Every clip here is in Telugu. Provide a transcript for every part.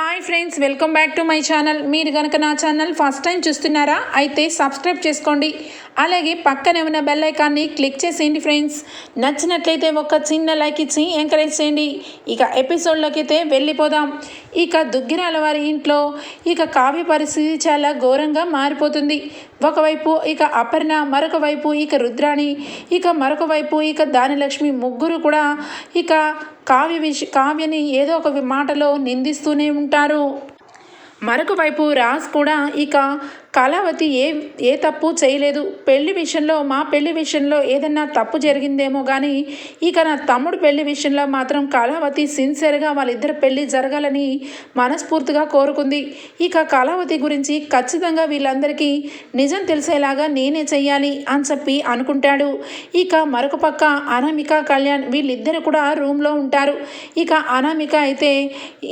Hi friends welcome back to my channel మీరు కనుక నా ఛానల్ ఫస్ట్ టైం చూస్తున్నారా అయితే సబ్స్క్రైబ్ చేసుకోండి. అలాగే పక్కనే ఉన్న బెల్ ఐకాన్ని క్లిక్ చేసేయండి ఫ్రెండ్స్ నచ్చినట్లయితే ఒక చిన్న లైక్ ఇచ్చి ఎంకరేజ్ చేయండి. ఇక ఎపిసోడ్లోకి అయితే వెళ్ళిపోదాం. ఇక దుగ్గిరాల వారి ఇంట్లో ఇక కావ్య పరిస్థితి చాలా ఘోరంగా మారిపోతుంది. ఒకవైపు ఇక అపర్ణ మరొక వైపు ఇక రుద్రాణి ఇక మరొక వైపు ఇక దానిలక్ష్మి ముగ్గురు కూడా ఇక కావ్య విష కావ్యని ఏదో ఒక మాటలో నిందిస్తూనే ఉంటారు. మరొక వైపు రాజ్ కూడా ఇక కళావతి ఏ ఏ తప్పు చేయలేదు. పెళ్ళి విషయంలో మా పెళ్ళి విషయంలో ఏదన్నా తప్పు జరిగిందేమో కానీ ఇక నా తమ్ముడు పెళ్ళి విషయంలో మాత్రం కళావతి సిన్సియర్గా వాళ్ళిద్దరు పెళ్ళి జరగాలని మనస్ఫూర్తిగా కోరుకుంది. ఇక కళావతి గురించి ఖచ్చితంగా వీళ్ళందరికీ నిజం తెలిసేలాగా నేనే చెయ్యాలి అని చెప్పి అనుకుంటాడు. ఇక మరొక పక్క అనామిక కళ్యాణ్ వీళ్ళిద్దరు కూడా రూమ్లో ఉంటారు. ఇక అనామిక అయితే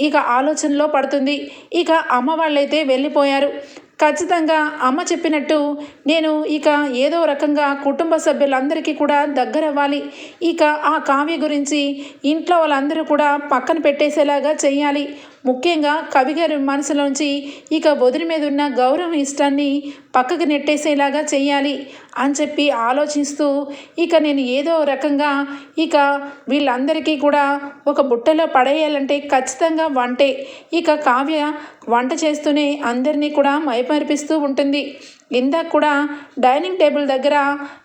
ఇక ఆలోచనలో పడుతుంది. ఇక అమ్మ వాళ్ళైతే వెళ్ళిపోయారు. ఖచ్చితంగా అమ్మ చెప్పినట్టు నేను ఇక ఏదో రకంగా కుటుంబ సభ్యులందరికీ కూడా దగ్గర అవ్వాలి ఇక ఆ కావ్య గురించి ఇంట్లో వాళ్ళందరూ కూడా పక్కన పెట్టేసేలాగా చేయాలి ముఖ్యంగా కవిగారి మనసులోంచి ఇక వదిలి మీద ఉన్న గౌరవం ఇష్టాన్ని పక్కకు నెట్టేసేలాగా చేయాలి అని చెప్పి ఆలోచిస్తూ ఇక నేను ఏదో రకంగా ఇక వీళ్ళందరికీ కూడా ఒక బుట్టలో పడేయాలంటే ఖచ్చితంగా వంటే. ఇక కావ్య వంట చేస్తూనే అందరినీ కూడా మైపరిపిస్తూ ఉంటుంది. ఇందాక కూడా డైనింగ్ టేబుల్ దగ్గర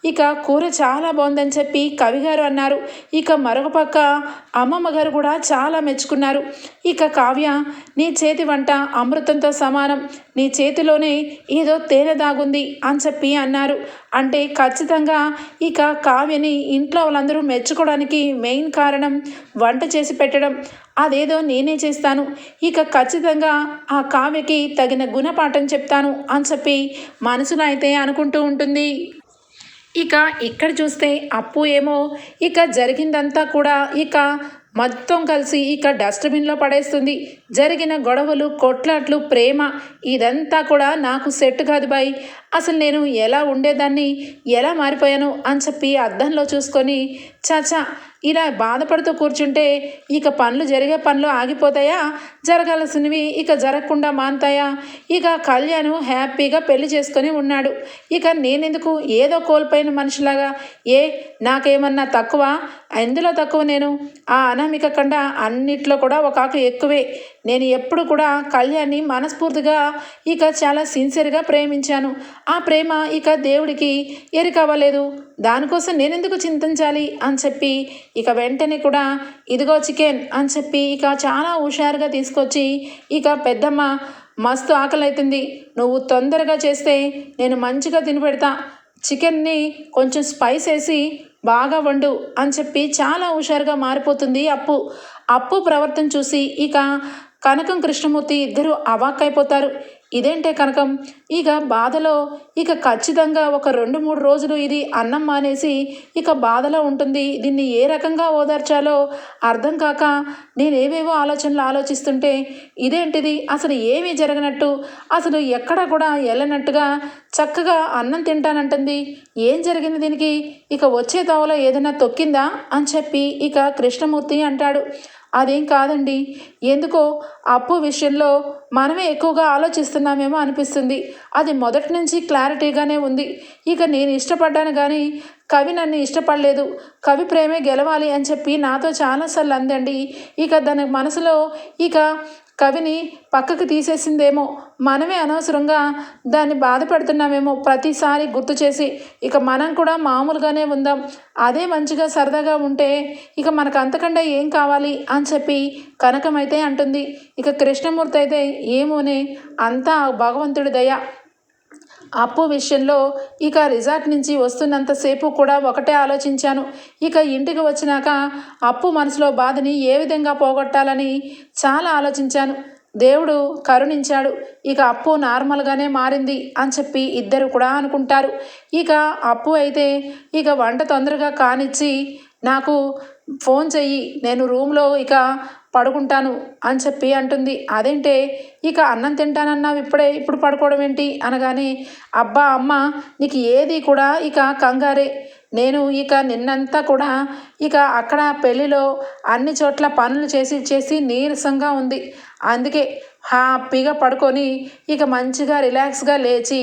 ఇక కూర చాలా బాగుందని చెప్పి కవిగారు అన్నారు. ఇక మరొక పక్క అమ్మమ్మ గారు కూడా చాలా మెచ్చుకున్నారు. ఇక కావ్య నీ చేతి వంట అమృతంతో సమానం. నీ చేతిలోనే ఏదో తేనె దాగుంది అని చెప్పి అన్నారు. అంటే ఖచ్చితంగా ఇక కావ్యని ఇంట్లో వాళ్ళందరూ మెచ్చుకోవడానికి మెయిన్ కారణం వంట చేసి పెట్టడం. అదేదో నేనే చేస్తాను. ఇక ఖచ్చితంగా ఆ కావ్యకి తగిన గుణపాఠం చెప్తాను అని చెప్పి మనసులో అయితే అనుకుంటూ ఉంటుంది. ఇక ఇక్కడ చూస్తే అప్పు ఏమో ఇక జరిగిందంతా కూడా ఇక మొత్తం కలిసి ఇక డస్ట్బిన్లో పడేస్తుంది. జరిగిన గొడవలు కొట్లాట్లు ప్రేమ ఇదంతా కూడా నాకు సెట్ కాదు బాయ్. అసలు నేను ఎలా ఉండేదాన్ని ఎలా మారిపోయాను అని చెప్పి అద్దంలో చూసుకొని చాచా ఇలా బాధపడుతూ కూర్చుంటే ఇక పనులు జరిగే పనులు ఆగిపోతాయా? జరగాల్సినవి ఇక జరగకుండా మానుతాయా ఇక కళ్యాణ్ హ్యాపీగా పెళ్ళి చేసుకొని ఉన్నాడు. ఇక నేనెందుకు ఏదో కోల్పోయిన మనిషిలాగా? ఏ నాకేమన్నా తక్కువ? ఎందులో తక్కువ నేను? ఆ అనామిక కండ అన్నిట్లో కూడా ఒక ఆకు ఎక్కువే. నేను ఎప్పుడు కూడా కళ్యాణ్ని మనస్ఫూర్తిగా ఇక చాలా సిన్సియర్గా ప్రేమించాను. ఆ ప్రేమ ఇక దేవుడికి ఎరికవ్వలేదు దానికోసం నేనెందుకు చింతించాలి అని చెప్పి ఇక వెంటనే కూడా ఇదిగో చికెన్ అని చెప్పి ఇక చాలా హుషారుగా తీసుకొచ్చి ఇక పెద్దమ్మ మస్తు ఆకలి అవుతుంది నువ్వు తొందరగా చేస్తే నేను మంచిగా తినిపెడతా. చికెన్ని కొంచెం స్పైస్ వేసి బాగా వండు అని చెప్పి చాలా హుషారుగా మారిపోతుంది అప్పు. అప్పు ప్రవర్తన చూసి ఇక కనకం కృష్ణమూర్తి ఇద్దరు అవాక్కైపోతారు. ఇదేంటే కనకం? ఇక బాధలో ఇక ఖచ్చితంగా ఒక రెండు మూడు రోజులు ఇది అన్నం మానేసి ఇక బాధలో ఉంటుంది. దీన్ని ఏ రకంగా ఓదార్చాలో అర్థం కాక నేనేవేవో ఆలోచనలు ఆలోచిస్తుంటే ఇదేంటిది? అసలు ఏమీ జరగనట్టు. అసలు ఎక్కడ కూడా వెళ్ళనట్టుగా చక్కగా అన్నం తింటానంటుంది. ఏం జరిగింది దీనికి? ఇక వచ్చే తోవలో ఏదైనా తొక్కిందా? అని చెప్పి ఇక కృష్ణమూర్తి అంటాడు. అదేం కాదండి. ఎందుకో అప్పు విషయంలో మనమే ఎక్కువగా ఆలోచిస్తున్నామేమో అనిపిస్తుంది. అది మొదటి నుంచి క్లారిటీగానే ఉంది. ఇక నేను ఇష్టపడ్డాను కానీ కవి నన్ను ఇష్టపడలేదు. కవి ప్రేమే గెలవాలి అని చెప్పి నాతో చాలాసార్లు అందండి. ఇక దాని మనసులో ఇక కవిని పక్కకు తీసేసిందేమో. మనమే అనవసరంగా దాన్ని బాధపడుతున్నామేమో ప్రతిసారి గుర్తు చేసి. ఇక మనం కూడా మామూలుగానే ఉందాం. అదే మంచిగా సరదాగా ఉంటే ఇక మనకు అంతకంటే ఏం కావాలి అని చెప్పి కనకమైతే అంటుంది. ఇక కృష్ణమూర్తి అయితే ఏమోనే అంతా భగవంతుడి దయ. అప్పు విషయంలో ఇక రిజార్ట్ నుంచి వస్తున్నంతసేపు కూడా ఒకటే ఆలోచించాను. ఇక ఇంటికి వచ్చినాక అప్పు మనసులో బాధని ఏ విధంగా పోగొట్టాలని చాలా ఆలోచించాను. దేవుడు కరుణించాడు. ఇక అప్పు నార్మల్గానే మారింది అని చెప్పి ఇద్దరు కూడా అనుకుంటారు. ఇక అప్పు అయితే ఇక వంట తొందరగా కానిచ్చి నాకు ఫోన్ చెయ్యి నేను రూమ్లో ఇక పడుకుంటాను అని చెప్పి అంటుంది. అదేంటే ఇక అన్నం తింటానన్నావు ఇప్పుడే ఇప్పుడు పడుకోవడం ఏంటి? అనగానే అబ్బా అమ్మ నీకు ఏది కూడా ఇక కంగారే. నేను ఇక నిన్నంతా కూడా ఇక అక్కడ పెళ్ళిలో అన్ని చోట్ల పనులు చేసి చేసి నీరసంగా ఉంది. అందుకే హ్యాపీగా పడుకొని ఇక మంచిగా రిలాక్స్గా లేచి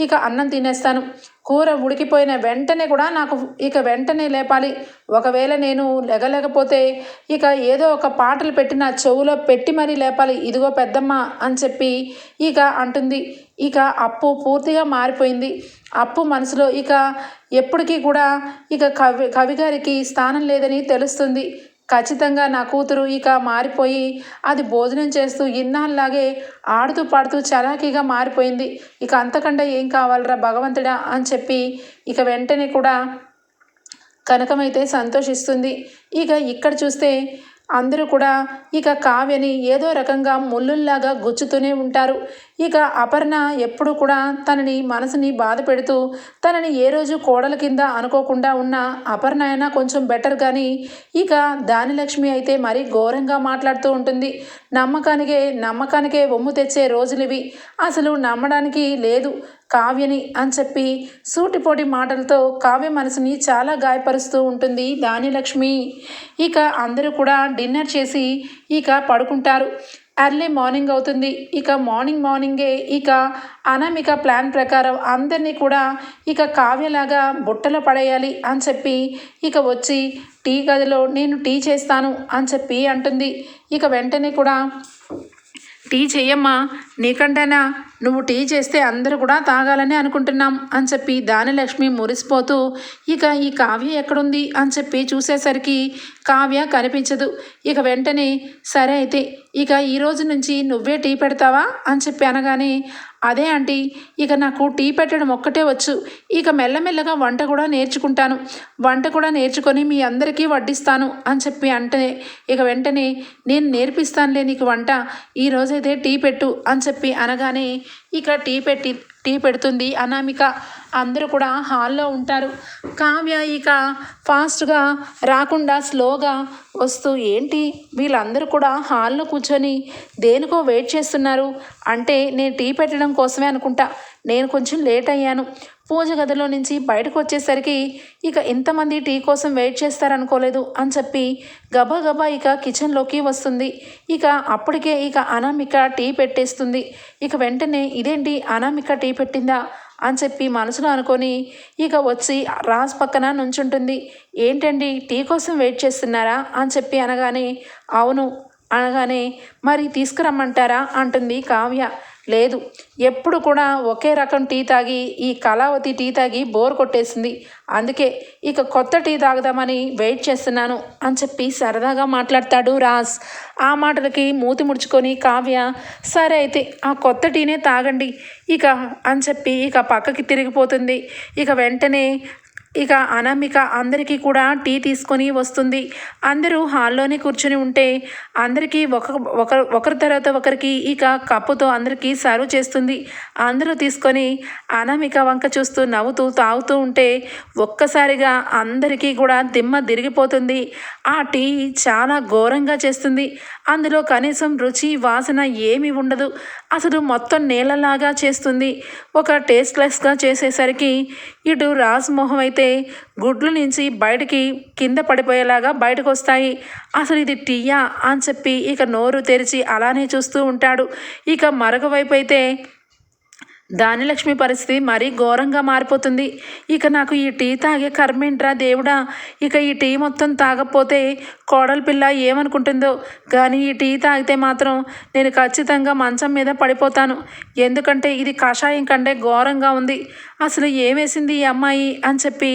ఇక అన్నం తినేస్తాను. కూర ఉడికిపోయిన వెంటనే కూడా నాకు ఇక వెంటనే లేపాలి. ఒకవేళ నేను లెగలేకపోతే ఇక ఏదో ఒక పాటలు పెట్టి నా చెవులో పెట్టి మరీ లేపాలి. ఇదిగో పెద్దమ్మ అని చెప్పి ఇక అంటుంది. ఇక అప్పు పూర్తిగా మారిపోయింది. అప్పు మనసులో ఇక ఎప్పటికీ కూడా ఇక కవి కవిగారికి స్థానం లేదని తెలుస్తుంది. ఖచ్చితంగా నా కూతురు ఇక మారిపోయి అది భోజనం చేస్తూ ఇన్నాళ్ళలాగే ఆడుతూ పాడుతూ చలాకీగా మారిపోయింది. ఇక అంతకంటే ఏం కావాలరా భగవంతుడా అని చెప్పి ఇక వెంటనే కూడా కనకమైతే సంతోషిస్తుంది. ఇక ఇక్కడ చూస్తే అందరూ కూడా ఇక కావ్యని ఏదో రకంగా ముళ్ళుల్లాగా గుచ్చుతూనే ఉంటారు. ఇక అపర్ణ ఎప్పుడు కూడా తనని మనసుని బాధ పెడుతూ తనని ఏ రోజు కోడల కింద అనుకోకుండా ఉన్న అపర్ణ అయినా కొంచెం బెటర్ కానీ ఇక దానిలక్ష్మి అయితే మరీ ఘోరంగా మాట్లాడుతూ ఉంటుంది. నమ్మకానికే నమ్మకానికే ఒమ్ము తెచ్చే రోజులివి. అసలు నమ్మడానికి లేదు. కావ్యని అని చెప్పి సూటిపోటి మాటలతో కావ్య మనసుని చాలా గాయపరుస్తూ ఉంటుంది దానిలక్ష్మి ఇక అందరూ కూడా డిన్నర్ చేసి ఇక పడుకుంటారు. ఎర్లీ మార్నింగ్ అవుతుంది. ఇక మార్నింగ్ మార్నింగే ఇక అనామిక ప్లాన్ ప్రకారం అందరినీ కూడా ఇక కావ్యలాగా బుట్టలో పడేయాలి అని చెప్పి ఇక వచ్చి టీ గదిలో నేను టీ చేస్తాను అని చెప్పి అంటుంది. ఇక వెంటనే కూడా టీ చెయ్యమ్మా నీకంటేనా నువ్వు టీ చేస్తే అందరూ కూడా తాగాలని అనుకుంటున్నాం అని చెప్పి దానిలక్ష్మి మురిసిపోతూ ఇక ఈ కావ్య ఎక్కడుంది? అని చెప్పి చూసేసరికి కావ్య కనిపించదు. ఇక వెంటనే సరే అయితే ఇక ఈ రోజు నుంచి నువ్వే టీ పెడతావా? అని చెప్పి అనగానే అదే ఆంటీ ఇక నాకు టీ పెట్టడం ఒక్కటే వచ్చు. ఇక మెల్లమెల్లగా వంట కూడా నేర్చుకుంటాను. వంట కూడా నేర్చుకొని మీ అందరికీ వడ్డిస్తాను. అని చెప్పి అంటే ఇక వెంటనే నేను నేర్పిస్తానులే నీకు వంట. ఈరోజైతే టీ పెట్టు. అని చెప్పి అనగానే ఇక్కడ టీ పెట్టి టీ పెడుతుంది. అనామిక అందరూ కూడా హాల్లో ఉంటారు. కావ్య ఇక ఫాస్ట్గా రాకుండా స్లోగా వస్తూ ఏంటి? వీళ్ళందరూ కూడా హాల్లో కూర్చొని దేనికో వెయిట్ చేస్తున్నారు. అంటే నేను టీ పెట్టడం కోసమే అనుకుంటా. నేను కొంచెం లేట్ అయ్యాను. పూజ గదిలో నుంచి బయటకు వచ్చేసరికి ఇక ఇంతమంది టీ కోసం వెయిట్ చేస్తారనుకోలేదు అని చెప్పి గబగబా ఇక కిచెన్లోకి వస్తుంది. ఇక అప్పటికే ఇక అనామిక టీ పెట్టేస్తుంది. ఇక వెంటనే ఇదేంటి అనామిక టీ పెట్టిందా అని చెప్పి మనసులో అనుకొని ఇక వచ్చి రాజ్ పక్కన నుంచుంటుంది. ఏంటండి టీ కోసం వెయిట్ చేస్తున్నారా అని చెప్పి అనగానే అవును. అనగానే మరి తీసుకురమ్మంటారా? అంటుంది కావ్య. లేదు. ఎప్పుడు కూడా ఒకే రకం టీ తాగి ఈ కళావతి టీ తాగి బోర్ కొట్టేసింది. అందుకే ఇక కొత్త టీ తాగుదామని వెయిట్ చేస్తున్నాను అని చెప్పి సరదాగా మాట్లాడతాడు రాజ్. ఆ మాటలకి మూతి ముడుచుకొని కావ్య సరే అయితే ఆ కొత్త టీనే తాగండి. ఇక అని చెప్పి ఇక పక్కకి తిరిగిపోతుంది. ఇక వెంటనే ఇక అనామిక అందరికీ కూడా టీ తీసుకొని వస్తుంది. అందరూ హాల్లోనే కూర్చుని ఉంటే అందరికీ ఒక ఒకరి తర్వాత ఒకరికి ఇక కప్పుతో అందరికీ సర్వ్ చేస్తుంది. అందరూ తీసుకొని అనామిక వంక చూస్తూ నవ్వుతూ తాగుతూ ఉంటే ఒక్కసారిగా అందరికీ కూడా దిమ్మ తిరిగిపోతుంది. ఆ టీ చాలా ఘోరంగా చేస్తుంది. అందులో కనీసం రుచి వాసన ఏమీ ఉండదు. అసలు మొత్తం నీళ్ళలాగా చేస్తుంది. ఒక టేస్ట్లెస్గా చేసేసరికి ఇటు రాజ్మోహం అయితే గుడ్లు నుంచి బయటికి కింద పడిపోయేలాగా బయటకు వస్తాయి అసలు ఇది టీయా? అని చెప్పి ఇక నోరు తెరిచి అలానే చూస్తూ ఉంటాడు. ఇక మరొక వైపు అయితే దానిలక్ష్మి పరిస్థితి మరీ ఘోరంగా మారిపోతుంది. ఇక నాకు ఈ టీ తాగే కర్మేంట్రా దేవుడా? ఇక ఈ టీ మొత్తం తాగకపోతే కోడల పిల్ల ఏమనుకుంటుందో? కానీ ఈ టీ తాగితే మాత్రం నేను ఖచ్చితంగా మంచం మీద పడిపోతాను. ఎందుకంటే ఇది కషాయం కంటే ఘోరంగా ఉంది. అసలు ఏమేసింది ఈ అమ్మాయి అని చెప్పి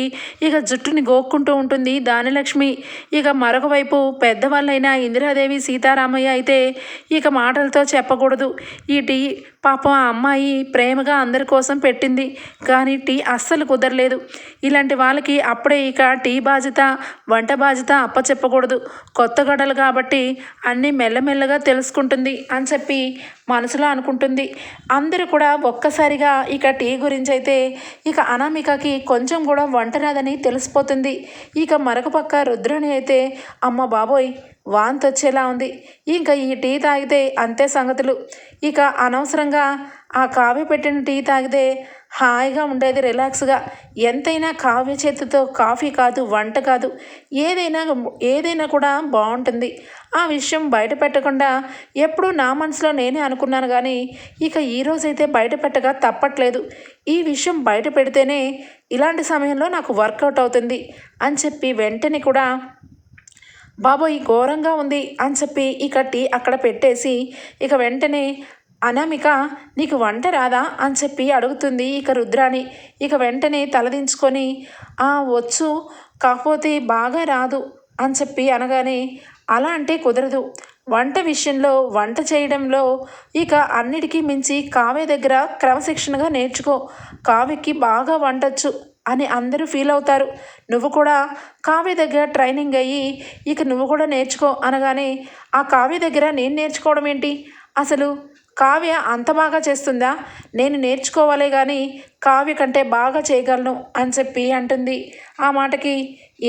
ఇక జుట్టుని గోక్కుంటూ ఉంటుంది దానిలక్ష్మి. ఇక మరొక వైపు పెద్దవాళ్ళైన ఇందిరాదేవి సీతారామయ్య అయితే ఇక మాటలతో చెప్పకూడదు. ఈ టీ పాపం ఆ అమ్మాయి ప్రేమగా అందరి కోసం పెట్టింది కానీ టీ అస్సలు కుదరలేదు. ఇలాంటి వాళ్ళకి అప్పుడే ఇక టీ బాధ్యత వంట బాధ్యత అప్పచెప్పకూడదు. కొత్త గడలు కాబట్టి అన్నీ మెల్లమెల్లగా తెలుసుకుంటుంది అని చెప్పి మనసులో అనుకుంటుంది. అందరూ కూడా ఒక్కసారిగా ఇక టీ గురించి అయితే ఇక అనామికకి కొంచెం కూడా వంట రాదని తెలిసిపోతుంది. ఇక మరొక పక్క రుద్రుని అయితే అమ్మ బాబోయ్ వాంతి వచ్చేలా ఉంది. ఇంకా ఈ టీ తాగితే అంతే సంగతులు. ఇక అనవసరంగా ఆ కావ్య పెట్టిన టీ తాగితే హాయిగా ఉండేది రిలాక్స్గా. ఎంతైనా కావ్య చేతితో కాఫీ కాదు వంట కాదు ఏదైనా ఏదైనా కూడా బాగుంటుంది ఆ విషయం బయట పెట్టకుండా ఎప్పుడూ నా మనసులో నేనే అనుకున్నాను కానీ ఇక ఈరోజైతే బయట పెట్టగా తప్పట్లేదు. ఈ విషయం బయట పెడితేనే ఇలాంటి సమయంలో నాకు వర్కౌట్ అవుతుంది అని చెప్పి వెంటనే కూడా బాబోయ్ ఘోరంగా ఉంది అని చెప్పి ఇక టీ అక్కడ పెట్టేసి ఇక వెంటనే అనామిక నీకు వంట రాదా? అని చెప్పి అడుగుతుంది ఇక రుద్రాని ఇక వెంటనే తలదించుకొని ఆ వచ్చు కాకపోతే బాగా రాదు అని చెప్పి అనగానే అలా అంటే కుదరదు. వంట విషయంలో వంట చేయడంలో ఇక అన్నిటికీ మించి కావ్య దగ్గర క్రమశిక్షణగా నేర్చుకో. కావ్యకి బాగా వంటచ్చు అని అందరూ ఫీల్ అవుతారు. నువ్వు కూడా కావ్య దగ్గర ట్రైనింగ్ అయ్యి ఇక నువ్వు కూడా నేర్చుకో అనగానే ఆ కావ్య దగ్గర నేను నేర్చుకోవడం ఏంటి? అసలు కావ్య అంత బాగా చేస్తుందా? నేను నేర్చుకోవాలి కానీ కావ్య కంటే బాగా చేయగలను అని చెప్పి అంటుంది. ఆ మాటకి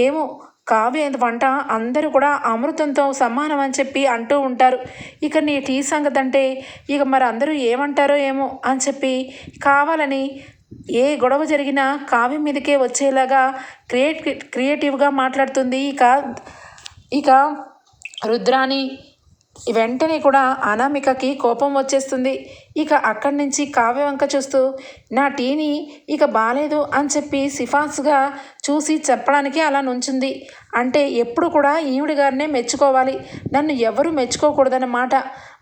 ఏమో కావ్య వంట అందరూ కూడా అమృతంతో సమానం అని చెప్పి అంటూ ఉంటారు. ఇక నీ టీ సంగతి అంటే ఇక మరి అందరూ ఏమంటారో ఏమో అని చెప్పి కావాలని ఏ గొడవ జరిగినా కావ్యం మీదకే వచ్చేలాగా క్రియేట్ క్రియేటివ్గా మాట్లాడుతుంది. ఇక ఇక రుద్రాని వెంటనే కూడా అనామికకి కోపం వచ్చేస్తుంది. ఇక అక్కడి నుంచి కావ్య వంక చూస్తూ నా టీని ఇక బాలేదు అని చెప్పి సిఫార్సుగా చూసి చెప్పడానికి అలా నుంచుంది. అంటే ఎప్పుడు కూడా ఈవిడ గారినే మెచ్చుకోవాలి. నన్ను ఎవరు మెచ్చుకోకూడదన్నమాట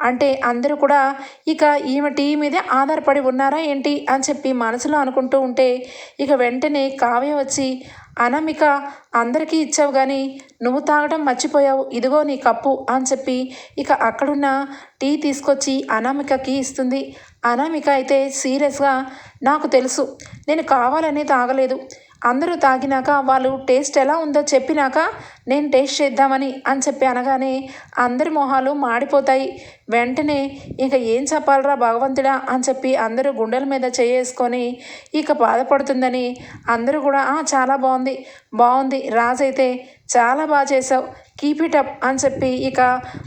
అంటే అందరూ కూడా ఇక ఈమె టీ మీదే ఆధారపడి ఉన్నారా ఏంటి? అని చెప్పి మనసులో అనుకుంటూ ఉంటే ఇక వెంటనే కావ్య వచ్చి అనామిక అందరికీ ఇచ్చావు కానీ నువ్వు తాగడం మర్చిపోయావు ఇదిగో నీ కప్పు అని చెప్పి ఇక అక్కడున్న టీ తీసుకొచ్చి అనామికకి ఇస్తుంది. అనామిక అయితే సీరియస్గా నాకు తెలుసు నేను కావాలని తాగలేదు అందరూ తాగినాక వాళ్ళు టేస్ట్ ఎలా ఉందో చెప్పినాక నేను టేస్ట్ చేద్దామని అని చెప్పి అనగానే అందరి మొహాలు మాడిపోతాయి. వెంటనే ఇక ఏం చెప్పాలరా భగవంతుడా అని చెప్పి అందరూ గుండెల మీద చేసుకొని ఇక బాధపడుతుందని అందరూ కూడా చాలా బాగుంది బాగుంది రాజైతే చాలా బాగా చేసావు. కీప్ ఇట్ అప్ అని చెప్పి ఇక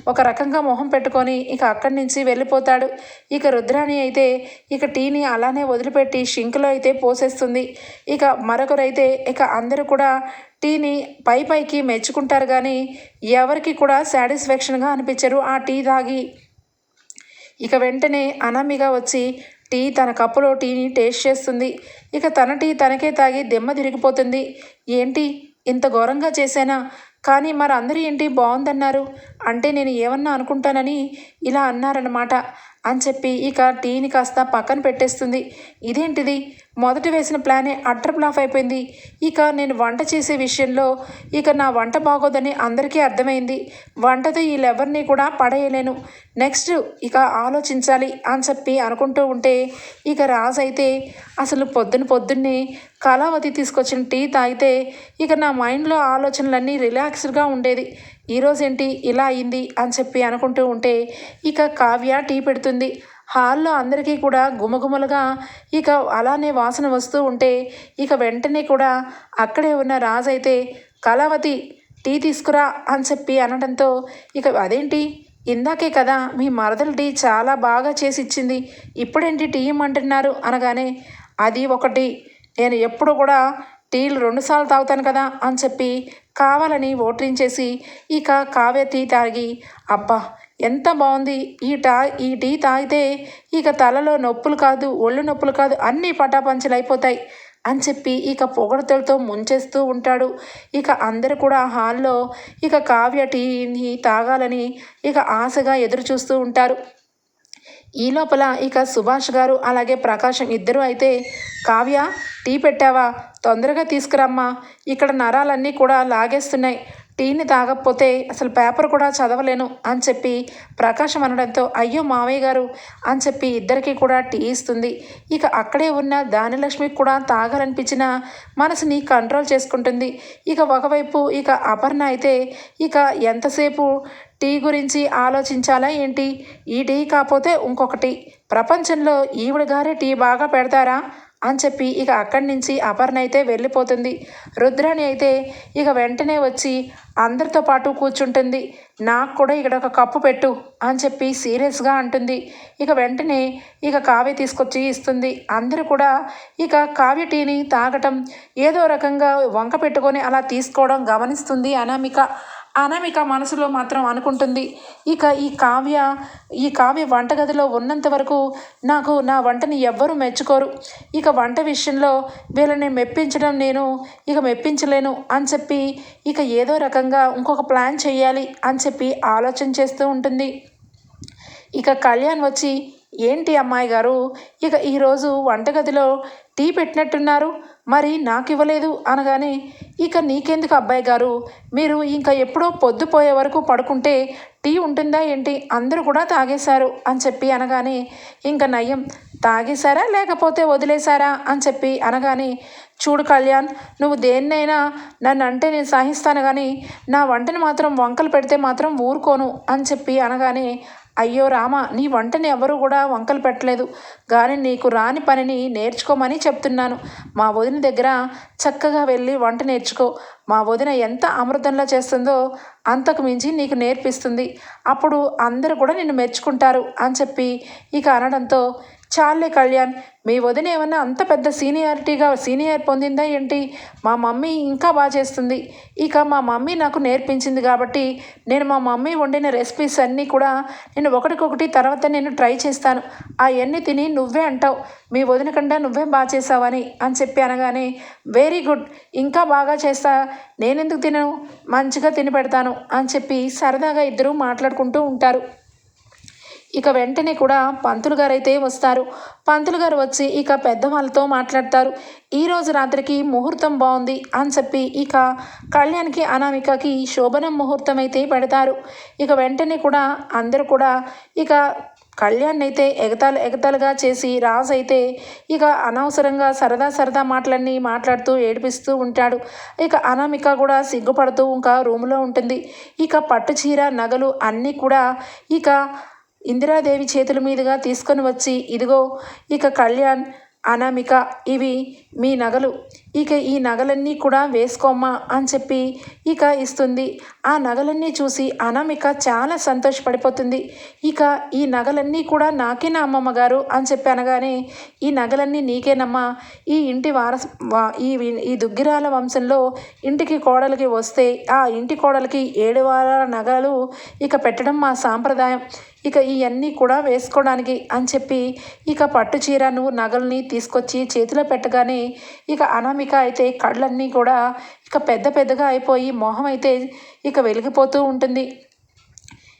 ఒక రకంగా మొహం పెట్టుకొని ఇక అక్కడి నుంచి వెళ్ళిపోతాడు. ఇక రుద్రాణి అయితే ఇక టీని అలానే వదిలిపెట్టి షింక్లో అయితే పోసేస్తుంది. ఇక మరొకరైతే ఇక అందరూ కూడా టీని పై పైకి మెచ్చుకుంటారు కానీ ఎవరికి కూడా సాటిస్ఫాక్షన్గా అనిపించరు ఆ టీ తాగి. ఇక వెంటనే అనామిగా వచ్చి టీ తన కప్పులో టీని టేస్ట్ చేస్తుంది. ఇక తన టీ తనకే తాగి దెమ్మ తిరిగిపోతుంది. ఏంటి? ఇంత ఘోరంగా చేసేనా కానీ మరి అందరూ ఏంటి బాగుందన్నారు? అంటే నేను ఏమన్నా అనుకుంటానని ఇలా అన్నారనమాట అని చెప్పి ఇక టీని కాస్త పక్కన పెట్టేస్తుంది. ఇదేంటిది? మొదట వేసిన ప్లానే అట్టర్ ఫ్లాప్ అయిపోయింది. ఇక నేను వంట చేసే విషయంలో ఇక నా వంట బాగోదని అందరికీ అర్థమైంది. వంటతో వీళ్ళెవరిని కూడా పడేయలేను. నెక్స్ట్ ఇక ఆలోచించాలి అని చెప్పి అనుకుంటూ ఉంటే ఇక రాజు అయితే అసలు పొద్దున పొద్దున్నే కళావతి తీసుకొచ్చిన టీ తాగితే ఇక నా మైండ్లో ఆలోచనలన్నీ రిలాక్స్డ్గా ఉండేది. ఈరోజు ఏంటి ఇలా అయింది అని చెప్పి అనుకుంటూ ఉంటే ఇక కావ్య టీ పెడుతుంది. హాల్లో అందరికీ కూడా గుమగుమలుగా ఇక అలానే వాసన వస్తూ ఉంటే ఇక వెంటనే కూడా అక్కడే ఉన్న రాజు అయితే కళావతి టీ తీసుకురా అని చెప్పి అనడంతో ఇక అదేంటి? ఇందాకే కదా మీ మరదలు టీ చాలా బాగా చేసి ఇచ్చింది ఇప్పుడేంటి టీ ఇమ్మంటున్నారు? అనగానే అది ఒకటి. నేను ఎప్పుడు కూడా టీలు రెండుసార్లు తాగుతాను కదా అని చెప్పి కావాలని ఓట్రించేసి ఇక కావ్య టీ తాగి అబ్బా ఎంత బాగుంది? ఈ టా ఈ టీ తాగితే ఇక తలలో నొప్పులు కాదు ఒళ్ళు నొప్పులు కాదు అన్నీ పటాపంచలు అయిపోతాయి అని చెప్పి ఇక పొగడతలతో ముంచేస్తూ ఉంటాడు. ఇక అందరు కూడా హాల్లో ఇక కావ్య టీని తాగాలని ఇక ఆశగా ఎదురు చూస్తూ ఉంటారు. ఈ లోపల ఇక సుభాష్ గారు అలాగే ప్రకాశం ఇద్దరు అయితే కావ్య టీ పెట్టావా? తొందరగా తీసుకురమ్మా. ఇక్కడ నరాలన్నీ కూడా లాగేస్తున్నాయి. టీని తాగకపోతే అసలు పేపర్ కూడా చదవలేను అని చెప్పి ప్రకాశం అనడంతో అయ్యో మావయ్య గారు అని చెప్పి ఇద్దరికీ కూడా టీ ఇస్తుంది. ఇక అక్కడే ఉన్న దానిలక్ష్మికి కూడా తాగాలనిపించిన మనసుని కంట్రోల్ చేసుకుంటుంది. ఇక ఒకవైపు ఇక అపర్ణ అయితే ఇక ఎంతసేపు టీ గురించి ఆలోచించాలా ఏంటి? ఈ టీ కాకపోతే ఇంకొకటి. ప్రపంచంలో ఈవిడ గారే టీ బాగా పెడతారా? అని చెప్పి ఇక అక్కడి నుంచి అపర్ణ అయితే వెళ్ళిపోతుంది. రుద్రాణి అయితే ఇక వెంటనే వచ్చి అందరితో పాటు కూర్చుంటుంది. నాకు కూడా ఇక్కడ ఒక కప్పు పెట్టు అని చెప్పి సీరియస్గా అంటుంది. ఇక వెంటనే ఇక కావ్య తీసుకొచ్చి ఇస్తుంది. అందరూ కూడా ఇక కావ్య టీని తాగటం ఏదో రకంగా వంక పెట్టుకొని అలా తీసుకోవడం గమనిస్తుంది అనామిక. అనామిక మనసులో మాత్రం అనుకుంటుంది. ఇక ఈ కావ్య ఈ కావ్య వంటగదిలో ఉన్నంత వరకు నాకు నా వంటని ఎవ్వరూ మెచ్చుకోరు. ఇక వంట విషయంలో వీళ్ళని మెప్పించడం నేను ఇక మెప్పించలేను అని చెప్పి ఇక ఏదో రకంగా ఇంకొక ప్లాన్ చేయాలి అని చెప్పి ఆలోచన చేస్తూ ఉంటుంది. ఇక కళ్యాణ్ వచ్చి ఏంటి అమ్మాయి గారు ఇక ఈరోజు వంటగదిలో టీ పెట్టినట్టున్నారు. మరి నాకు ఇవ్వలేదు అనగానే ఇక నీకెందుకు అబ్బాయి గారు? మీరు ఇంకా ఎప్పుడో పొద్దుపోయే వరకు పడుకుంటే టీ ఉంటుందా ఏంటి? అందరూ కూడా తాగేశారు అని చెప్పి అనగానే ఇంకా నయం తాగేశారా లేకపోతే వదిలేశారా అని చెప్పి అనగానే చూడు కళ్యాణ్ నువ్వు దేన్నైనా నన్ను అంటే నేను సహిస్తాను కానీ నా వంటని మాత్రం వంకలు పెడితే మాత్రం ఊరుకోను అని చెప్పి అనగానే అయ్యో రామ నీ వంటని ఎవరు కూడా వంకలు పెట్టలేదు. కానీ నీకు రాని పనిని నేర్చుకోమని చెప్తున్నాను. మా వదిన దగ్గర చక్కగా వెళ్ళి వంట నేర్చుకో. మా వదిన ఎంత అమృతంలో చేస్తుందో అంతకు మించి నీకు నేర్పిస్తుంది. అప్పుడు అందరూ కూడా నిన్ను మెచ్చుకుంటారు అని చెప్పి ఇక అనడంతో చాలే కళ్యాణ్ మీ వదిన ఏమన్నా అంత పెద్ద సీనియారిటీగా సీనియర్ పొందిందా ఏంటి? మా మమ్మీ ఇంకా బాగా చేస్తుంది. ఇక మా మమ్మీ నాకు నేర్పించింది కాబట్టి నేను మా మమ్మీ వండిన రెసిపీస్ అన్నీ కూడా నేను ఒకటికొకటి తర్వాత నేను ట్రై చేస్తాను. అవన్నీ తిని నువ్వే అంటావు. మీ వదిన కంటే నువ్వే బాగా చేసావని అని చెప్పి అనగానే వెరీ గుడ్ ఇంకా బాగా చేస్తా. నేనెందుకు తినను? మంచిగా తిని పెడతాను. అని చెప్పి సరదాగా ఇద్దరూ మాట్లాడుకుంటూ ఉంటారు. ఇక వెంటనే కూడా పంతులు గారైతే అయితే వస్తారు. పంతులు గారు వచ్చి ఇక పెద్దవాళ్ళతో మాట్లాడతారు. ఈరోజు రాత్రికి ముహూర్తం బాగుంది అని చెప్పి ఇక కళ్యాణ్కి అనామికకి శోభనం ముహూర్తం అయితే పెడతారు. ఇక వెంటనే కూడా అందరూ కూడా ఇక కళ్యాణ్ అయితే ఎగతాలు ఎగతాలుగా చేసి రాజు అయితే ఇక అనవసరంగా సరదా సరదా మాటలన్నీ మాట్లాడుతూ ఏడిపిస్తూ ఉంటాడు. ఇక అనామిక కూడా సిగ్గుపడుతూ ఇంకా రూమ్లో ఉంటుంది. ఇక పట్టు చీర నగలు అన్నీ కూడా ఇక ఇందిరాదేవి చేతుల మీదుగా తీసుకొని వచ్చి ఇదిగో ఇక కళ్యాణ్ అనామిక ఇవి మీ నగలు. ఇక ఈ నగలన్నీ కూడా వేసుకోమ్మా అని చెప్పి ఇక ఇస్తుంది. ఆ నగలన్నీ చూసి అనామిక చాలా సంతోషపడిపోతుంది. ఇక ఈ నగలన్నీ కూడా నాకేనా అమ్మమ్మ గారు అని చెప్పి అనగానే ఈ నగలన్నీ నీకేనమ్మా. ఈ ఇంటి వారస ఈ ఈ దుగ్గిరాల వంశంలో ఇంటికి కోడలికి వస్తే ఆ ఇంటి కోడలికి ఏడు వారాల నగలు ఇక పెట్టడం మా సాంప్రదాయం. ఇక ఇవన్నీ కూడా వేసుకోవడానికి అని చెప్పి ఇక పట్టు చీరను నగల్ని తీసుకొచ్చి చేతిలో పెట్టగానే ఇక అనామిక అయితే కళ్ళన్నీ కూడా ఇక పెద్ద పెద్దగా అయిపోయి మొహం అయితే ఇక వెలిగిపోతూ ఉంటుంది.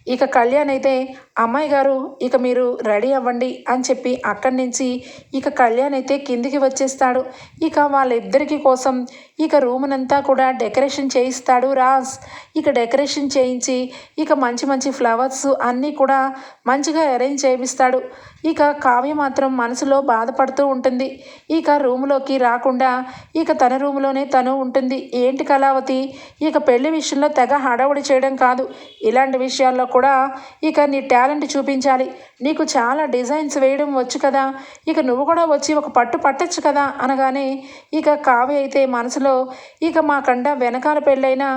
ఇక కళ్యాణ్ అయితే అమ్మాయి గారు ఇక మీరు రెడీ అవ్వండి అని చెప్పి అక్కడి నుంచి ఇక కళ్యాణ్ అయితే కిందికి వచ్చేస్తాడు. ఇక వాళ్ళిద్దరికి కోసం ఇక రూమ్నంతా కూడా డెకరేషన్ చేయిస్తాడు రాజ్. ఇక డెకరేషన్ చేయించి ఇక మంచి మంచి ఫ్లవర్స్ అన్నీ కూడా మంచిగా అరేంజ్ చేయిస్తాడు. ఇక కావ్య మాత్రం మనసులో బాధపడుతూ ఉంటుంది. ఇక రూములోకి రాకుండా ఇక తన రూమ్లోనే తను ఉంటుంది. ఏంటి కళావతి? ఇక పెళ్ళి విషయంలో తెగ హడావుడి చేయడం కాదు. ఇలాంటి విషయాల్లో కూడా ఇక నీ టాలెంట్ చూపించాలి. నీకు చాలా డిజైన్స్ వేయడం వచ్చు కదా. ఇక నువ్వు కూడా వచ్చి ఒక పట్టు పట్టచ్చు కదా అనగానే ఇక కావ్య అయితే మనసులో ఇక మాకండ వెనకాల పెళ్ళైనా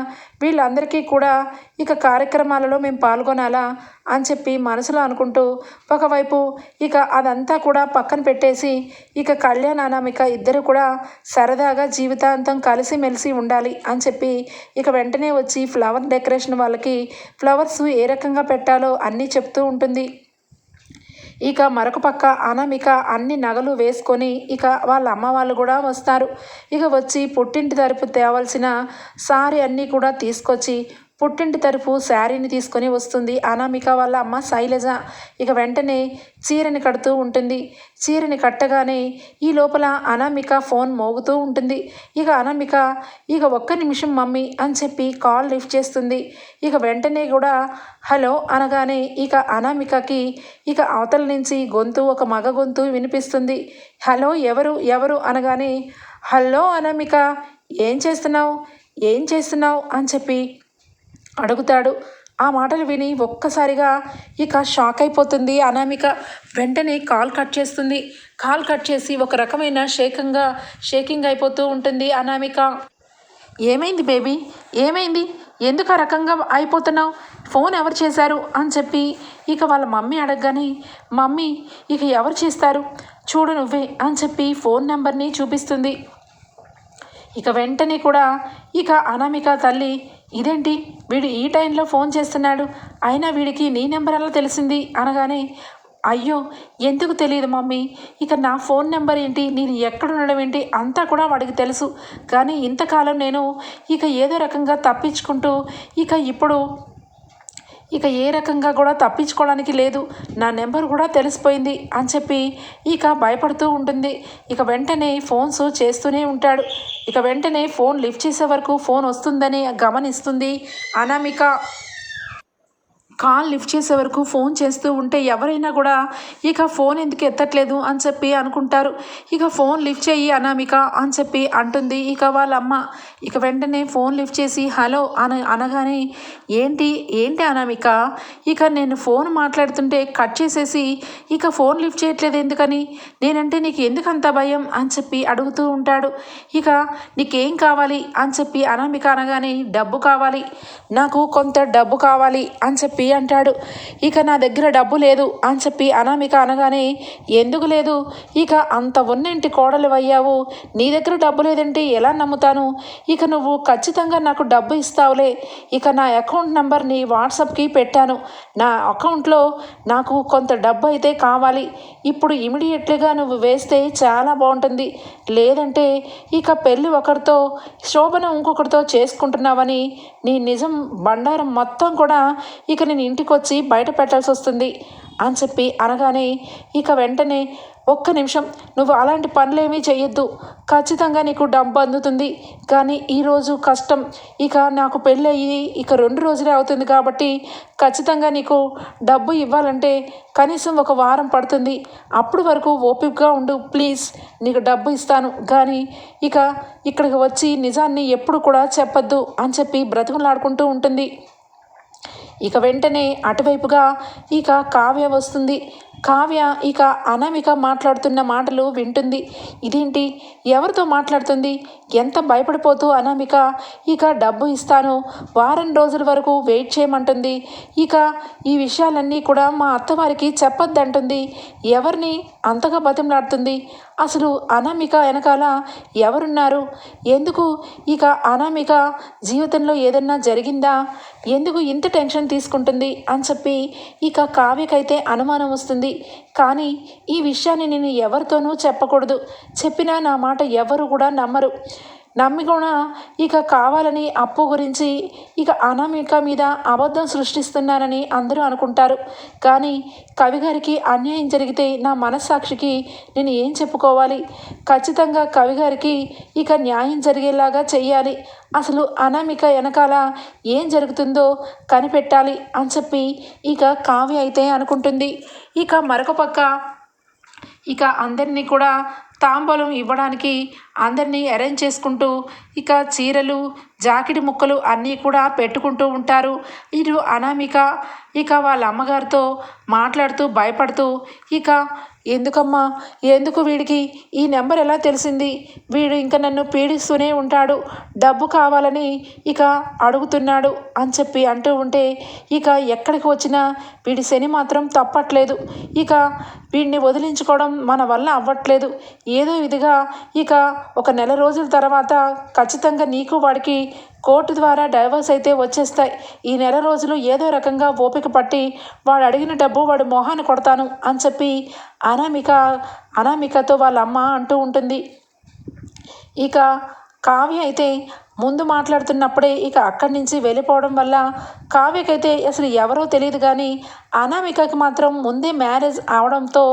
వీళ్ళందరికీ కూడా ఇక కార్యక్రమాలలో మేము పాల్గొనాలా అని చెప్పి మనసులో అనుకుంటూ ఒకవైపు ఇక అదంతా కూడా పక్కన పెట్టేసి ఇక కళ్యాణ్ అనామిక ఇద్దరు కూడా సరదాగా జీవితాంతం కలిసిమెలిసి ఉండాలి అని చెప్పి ఇక వెంటనే వచ్చి ఫ్లవర్ డెకరేషన్ వాళ్ళకి ఫ్లవర్స్ ఏ రకంగా పెట్టాలో అన్నీ చెప్తూ ఉంటుంది. ఇక మరొక పక్క అనామిక అన్ని నగలు వేసుకొని ఇక వాళ్ళ అమ్మ వాళ్ళు కూడా వస్తారు. ఇక వచ్చి పుట్టింటి తరపు తేవాల్సిన సారీ అన్నీ కూడా తీసుకొచ్చి పుట్టింటి తరపు శారీని తీసుకొని వస్తుంది. అనామిక వాళ్ళ అమ్మ శైలజ ఇక వెంటనే చీరని కడుతూ ఉంటుంది. చీరని కట్టగానే ఈ లోపల అనామిక ఫోన్ మోగుతూ ఉంటుంది. ఇక అనామిక ఇక ఒక్క నిమిషం మమ్మీ అని చెప్పి కాల్ లిఫ్ట్ చేస్తుంది. ఇక వెంటనే కూడా హలో అనగానే ఇక అనామికకి ఇక అవతల నుంచి గొంతు ఒక మగ గొంతు వినిపిస్తుంది. హలో ఎవరు? ఎవరు? అనగానే హలో అనామిక ఏం చేస్తున్నావు? ఏం చేస్తున్నావు? అని చెప్పి అడుగుతాడు. ఆ మాటలు విని ఒక్కసారిగా ఇక షాక్ అయిపోతుంది. అనామిక వెంటనే కాల్ కట్ చేస్తుంది. కాల్ కట్ చేసి ఒక రకమైన షేకంగా షేకింగ్ అయిపోతూ ఉంటుంది అనామిక. ఏమైంది బేబీ? ఏమైంది? ఎందుకు ఆ రకంగా అయిపోతున్నావు? ఫోన్ ఎవరు చేశారు? అని చెప్పి ఇక వాళ్ళ మమ్మీ అడగగానే మమ్మీ ఇక ఎవరు చేస్తారు? చూడు నువ్వే అని చెప్పి ఫోన్ నెంబర్ని చూపిస్తుంది. ఇక వెంటనే కూడా ఇక అనామిక తల్లి ఇదేంటి? వీడు ఈ టైంలో ఫోన్ చేస్తున్నాడు. అయినా వీడికి నీ నెంబర్ అలా తెలిసింది? అనగానే అయ్యో ఎందుకు తెలియదు మమ్మీ? ఇక నా ఫోన్ నెంబర్ ఏంటి? నేను ఎక్కడ ఉండడం ఏంటి? అంతా కూడా వాడికి తెలుసు. కానీ ఇంతకాలం నేను ఇక ఏదో రకంగా తప్పించుకుంటూ ఇక ఇప్పుడు ఇక ఏ రకంగా కూడా తప్పించుకోవడానికి లేదు. నా నెంబర్ కూడా తెలిసిపోయింది అని చెప్పి ఇక భయపడుతూ ఉంటుంది. ఇక వెంటనే ఫోన్స్ చేస్తూనే ఉంటాడు. ఇక వెంటనే ఫోన్ లిఫ్ట్ చేసే వరకు ఫోన్ వస్తుందని గమనిస్తుంది అనామిక. కాల్ లిఫ్ట్ చేసే వరకు ఫోన్ చేస్తూ ఉంటే ఎవరైనా కూడా ఇక ఫోన్ ఎందుకు ఎత్తట్లేదు? అని చెప్పి అనుకుంటారు. ఇక ఫోన్ లిఫ్ట్ చేయి అనామిక అని చెప్పి అంటుంది. ఇక వాళ్ళ అమ్మ ఇక వెంటనే ఫోన్ లిఫ్ట్ చేసి హలో అన అనగానే ఏంటి? ఏంటి అనామిక? ఇక నేను ఫోన్ మాట్లాడుతుంటే కట్ చేసేసి ఇక ఫోన్ లిఫ్ట్ చేయట్లేదు ఎందుకని? నేనంటే నీకు ఎందుకు అంత భయం? అని చెప్పి అడుగుతూ ఉంటాడు. ఇక నీకేం కావాలి? అని చెప్పి అనామిక అనగానే డబ్బు కావాలి. నాకు కొంత డబ్బు కావాలి అని చెప్పి అంటాడు. ఇక నా దగ్గర డబ్బు లేదు అని చెప్పి అనామిక అనగానే ఎందుకు లేదు? ఇక అంత ఉన్నింటి కోడలు అయ్యావు నీ దగ్గర డబ్బు లేదంటే ఎలా నమ్ముతాను? ఇక నువ్వు ఖచ్చితంగా నాకు డబ్బు ఇస్తావులే. ఇక నా అకౌంట్ నెంబర్ని వాట్సాప్కి పెట్టాను. నా అకౌంట్లో నాకు కొంత డబ్బు అయితే కావాలి. ఇప్పుడు ఇమీడియట్లీగా నువ్వు వేస్తే చాలా బాగుంటుంది. లేదంటే ఇక పెళ్ళి ఒకరితో శోభన ఇంకొకరితో చేసుకుంటున్నావని నీ నిజం బండారం మొత్తం కూడా ఇక నేను ఇంటికి వచ్చి బయట పెట్టాల్సి వస్తుంది అని చెప్పి అనగానే ఇక వెంటనే ఒక్క నిమిషం. నువ్వు అలాంటి పనులేమీ చేయొద్దు ఖచ్చితంగా నీకు డబ్బు అందుతుంది. కానీ ఈరోజు కష్టం. ఇక నాకు పెళ్ళయ్యి ఇక రెండు రోజులే అవుతుంది కాబట్టి ఖచ్చితంగా నీకు డబ్బు ఇవ్వాలంటే కనీసం ఒక వారం పడుతుంది. అప్పుడు వరకు ఓపికగా ఉండు. ప్లీజ్ నీకు డబ్బు ఇస్తాను. కానీ ఇక ఇక్కడికి వచ్చి నిజాన్ని ఎప్పుడు కూడా చెప్పొద్దు అని చెప్పి బ్రతుకులాడుకుంటూ ఉంటుంది. ఇక వెంటనే అటువైపుగా ఇక కావ్య వస్తుంది. కావ్య ఇక అనామిక మాట్లాడుతున్న మాటలు వింటుంది. ఇదేంటి? ఎవరితో మాట్లాడుతుంది? ఎంత భయపడిపోతూ అనామిక? ఇక డబ్బు ఇస్తాను. వారం రోజుల వరకు వెయిట్ చేయమంటుంది. ఇక ఈ విషయాలన్నీ కూడా మా అత్తవారికి చెప్పొద్దంటుంది. ఎవరిని? అంతగా బతిమలాడుతుంది. అసలు అనామిక వెనకాల ఎవరున్నారు? ఎందుకు? ఇక అనామిక జీవితంలో ఏదన్నా జరిగిందా? ఎందుకు ఇంత టెన్షన్ తీసుకుంటుంది? అని చెప్పి ఇక కావ్యకైతే అనుమానం వస్తుంది. కానీ ఈ విషయాన్ని నేను ఎవరితోనూ చెప్పకూడదు. చెప్పినా నా మాట ఎవరు కూడా నమ్మరు. నమ్మి కూడా ఇక కావాలని అప్పు గురించి ఇక అనామిక మీద అబద్ధం సృష్టిస్తున్నానని అందరూ అనుకుంటారు. కానీ కవిగారికి అన్యాయం జరిగితే నా మనస్సాక్షికి నేను ఏం చెప్పుకోవాలి? ఖచ్చితంగా కవిగారికి ఇక న్యాయం జరిగేలాగా చెయ్యాలి. అసలు అనామిక వెనకాల ఏం జరుగుతుందో కనిపెట్టాలి అని చెప్పి ఇక కావ్య అయితే అనుకుంటుంది. ఇక మరొక పక్క ఇక అందరినీ కూడా తాంబూలం ఇవ్వడానికి అందరినీ అరేంజ్ చేసుకుంటూ ఇక చీరలు జాకెట్ ముక్కలు అన్నీ కూడా పెట్టుకుంటూ ఉంటారు. ఇటు అనామిక ఇక వాళ్ళ అమ్మగారితో మాట్లాడుతూ భయపడుతూ ఇక ఎందుకమ్మా? ఎందుకు వీడికి? ఈ నెంబర్ ఎలా తెలిసింది? వీడు ఇంకా నన్ను పీడిస్తూనే ఉంటాడు. డబ్బు కావాలని ఇక అడుగుతున్నాడు అని చెప్పి అంటూ ఉంటే ఇక ఎక్కడికి వచ్చినా వీడి శని మాత్రం తప్పట్లేదు. ఇక వీడిని వదిలించుకోవడం మన వల్ల అవ్వట్లేదు. ఏదో విధిగా ఇక ఒక నెల రోజుల తర్వాత ఖచ్చితంగా నీకు వాడికి కోర్టు ద్వారా డైవర్స్ అయితే వచ్చేస్తాయి. ఈ నెల రోజులు ఏదో రకంగా ఓపిక పట్టి వాడు అడిగిన డబ్బు వాడు మొహాన్ని కొడతాను అని చెప్పి అనామిక అనామికతో వాళ్ళ అమ్మ అంటూ ఉంటుంది. ఇక కావ్య అయితే ముందు మాట్లాడుతున్నప్పుడే ఇక అక్కడి నుంచి వెళ్ళిపోవడం వల్ల కావ్యకైతే అసలు ఎవరో తెలియదు కానీ అనామికకి మాత్రం ముందే మ్యారేజ్ అవడంతో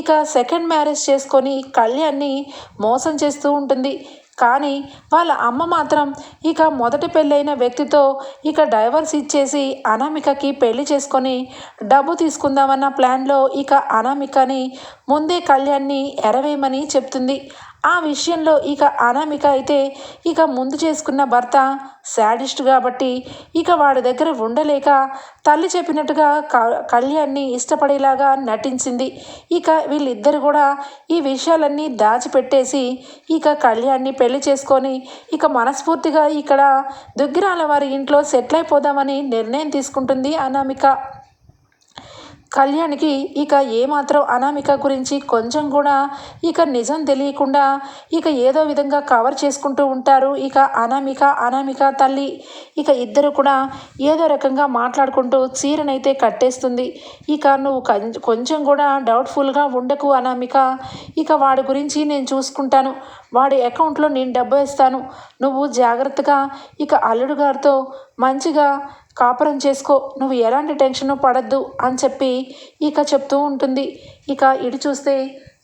ఇక సెకండ్ మ్యారేజ్ చేసుకొని కళ్యాణ్ని మోసం చేస్తూ ఉంటుంది. కానీ వాళ్ళ అమ్మ మాత్రం ఇక మొదటి పెళ్ళైన వ్యక్తితో ఇక డైవర్స్ ఇచ్చేసి అనామికకి పెళ్ళి చేసుకొని డబ్బు తీసుకుందామన్న ప్లాన్లో ఇక అనామికని ముందే కళ్యాణ్ని ఎరవేయమని చెప్తుంది. ఆ విషయంలో ఇక అనామిక అయితే ఇక ముందు చేసుకున్న భర్త శాడిస్ట్ కాబట్టి ఇక వాడి దగ్గర ఉండలేక తల్లి చెప్పినట్టుగా కళ్యాణ్ని ఇష్టపడేలాగా నటించింది. ఇక వీళ్ళిద్దరు కూడా ఈ విషయాలన్నీ దాచిపెట్టేసి ఇక కళ్యాణ్ని పెళ్ళి చేసుకొని ఇక మనస్ఫూర్తిగా ఇక్కడ దుగ్గిరాల వారి ఇంట్లో సెటిల్ అయిపోదామని నిర్ణయం తీసుకుంటుంది అనామిక. కళ్యాణ్కి ఇక ఏమాత్రం అనామిక గురించి కొంచెం కూడా ఇక నిజం తెలియకుండా ఇక ఏదో విధంగా కవర్ చేసుకుంటూ ఉంటారు. ఇక అనామిక అనామిక తల్లి ఇక ఇద్దరు కూడా ఏదో రకంగా మాట్లాడుకుంటూ చీరనైతే కట్టేస్తుంది. ఇక నువ్వు కొంచెం కూడా డౌట్ఫుల్గా ఉండకు అనామిక. ఇక వాడి గురించి నేను చూసుకుంటాను. వాడి అకౌంట్లో నేను డబ్బు వేస్తాను. నువ్వు జాగ్రత్తగా ఇక అల్లుడు గారితో మంచిగా కాపురం చేసుకో నువ్వు ఎలాంటి టెన్షన్ పడద్దు అని చెప్పి ఇక చెప్తూ ఉంటుంది. ఇక ఇటు చూస్తే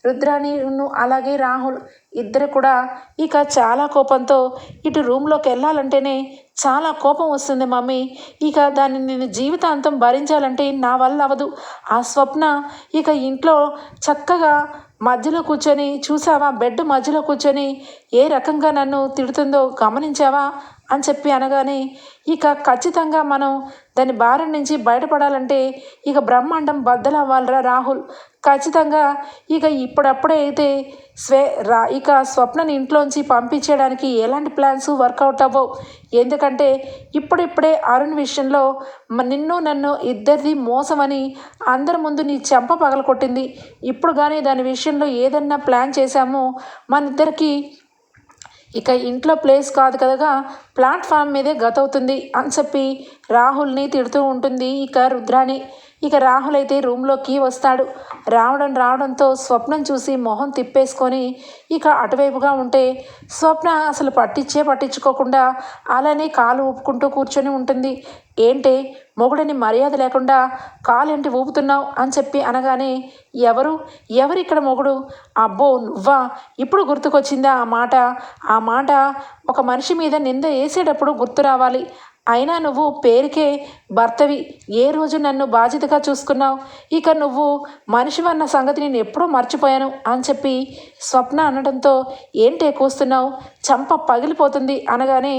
రుద్రాణిను అలాగే రాహుల్ ఇద్దరు కూడా ఇక చాలా కోపంతో ఇటు రూమ్లోకి వెళ్ళాలంటేనే చాలా కోపం వస్తుంది మమ్మీ. ఇక దాన్ని నేను జీవితాంతం భరించాలంటే నా వల్ల అవ్వదు. ఆ స్వప్న ఇక ఇంట్లో చక్కగా మధ్యలో కూర్చొని చూసావా బెడ్ మధ్యలో కూర్చొని ఏ రకంగా నన్ను తిడుతుందో గమనించావా? అని చెప్పి అనగానే ఇక ఖచ్చితంగా మనం దాని భారం నుంచి బయటపడాలంటే ఇక బ్రహ్మాండం బద్దలవ్వాలరా రాహుల్. ఖచ్చితంగా ఇక ఇప్పుడప్పుడే అయితే స్వే రా ఇక స్వప్నని ఇంట్లోంచి పంపించేయడానికి ఎలాంటి ప్లాన్స్ వర్కౌట్ అవ్వవు. ఎందుకంటే ఇప్పుడిప్పుడే అరుణ్ విషయంలో నిన్ను నన్ను ఇద్దరిది మోసమని అందరి ముందు నీ చెంప పగలకొట్టింది ఇప్పుడు కానీ దాని విషయంలో ఏదన్నా ప్లాన్ చేశామో మన ఇద్దరికి ఇక ఇంట్లో ప్లేస్ కాదు కదగా ప్లాట్ఫామ్ మీదే గతవుతుంది అని చెప్పి రాహుల్ని తిడుతూ ఉంటుంది ఇక రుద్రాణి. ఇక రాహుల్ అయితే రూమ్లోకి వస్తాడు. రావడం రావడంతో స్వప్నం చూసి మొహం తిప్పేసుకొని ఇక అటువైపుగా ఉంటే స్వప్న అసలు పట్టించే పట్టించుకోకుండా అలానే కాలు ఊపుకుంటూ కూర్చొని ఉంటుంది. ఏంటి? మొగుడిని మర్యాద లేకుండా కాలేంటి ఊపుతున్నావు? అని చెప్పి అనగానే ఎవరు? ఎవరిక్కడ మొగుడు? అబ్బో నువ్వా? ఇప్పుడు గుర్తుకొచ్చిందా ఆ మాట? ఆ మాట ఒక మనిషి మీద నింద వేసేటప్పుడు గుర్తు రావాలి. అయినా నువ్వు పేరుకే భర్తవి. ఏ రోజు నన్ను బాధ్యతగా చూసుకున్నావు? ఇక నువ్వు మనిషివన్న సంగతి నేను ఎప్పుడూ మర్చిపోయాను అని చెప్పి స్వప్న అనడంతో ఏంటే కూస్తున్నావు? చంప పగిలిపోతుంది అనగానే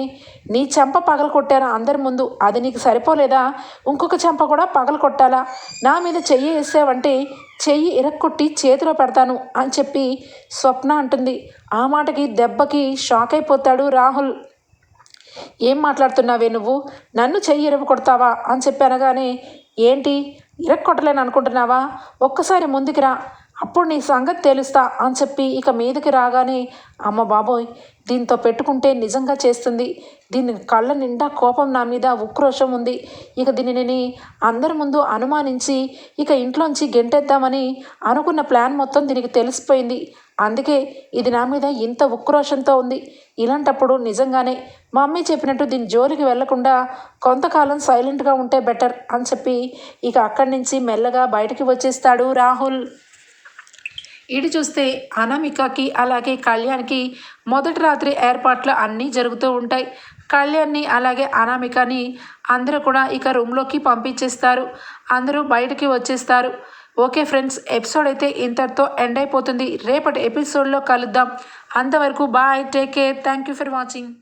నీ చెంప పగల కొట్టాను అందరి ముందు? అది నీకు సరిపోలేదా? ఇంకొక చెంప కూడా పగల కొట్టాలా నా మీద చెయ్యి వేసావంటే చెయ్యి ఇరక్కొట్టి చేతిలో పెడతాను అని చెప్పి స్వప్న అంటుంది. ఆ మాటకి దెబ్బకి షాక్ అయిపోతాడు రాహుల్. ఏం మాట్లాడుతున్నావే నువ్వు? నన్ను చెయ్యి ఇరవ కొడతావా? అని చెప్పి అనగానే ఏంటి? ఇరక్కొట్టలేను అనుకుంటున్నావా ఒక్కసారి ముందుకు రా. అప్పుడు నీ సంగతి తెలుస్తా అని చెప్పి ఇక మీదకి రాగానే అమ్మ బాబోయ్ దీంతో పెట్టుకుంటే నిజంగా చేస్తుంది. దీని కళ్ళ నిండా కోపం నా మీద ఉక్రోషం ఉంది. ఇక దీనిని అందరి ముందు అనుమానించి ఇక ఇంట్లోంచి గెంటేద్దామని అనుకున్న ప్లాన్ మొత్తం దీనికి తెలిసిపోయింది. అందుకే ఇది నా మీద ఇంత ఉక్రోషంతో ఉంది. ఇలాంటప్పుడు నిజంగానే మా మమ్మీ చెప్పినట్టు దీని జోలికి వెళ్ళకుండా కొంతకాలం సైలెంట్గా ఉంటే బెటర్ అని చెప్పి ఇక అక్కడి నుంచి మెల్లగా బయటికి వచ్చేస్తాడు రాహుల్. ఇటు చూస్తే అనామికకి అలాగే కళ్యాణ్కి మొదటి రాత్రి ఏర్పాట్లు అన్నీ జరుగుతూ ఉంటాయి. కళ్యాణ్ని అలాగే అనామికని అందరూ కూడా ఇక రూమ్లోకి పంపించేస్తారు. అందరూ బయటికి వచ్చేస్తారు. ఓకే ఫ్రెండ్స్ ఎపిసోడ్ అయితే ఇంతటితో ఎండ్ అయిపోతుంది. రేపటి ఎపిసోడ్లో కలుద్దాం. అంతవరకు bye take care. Thank you for watching.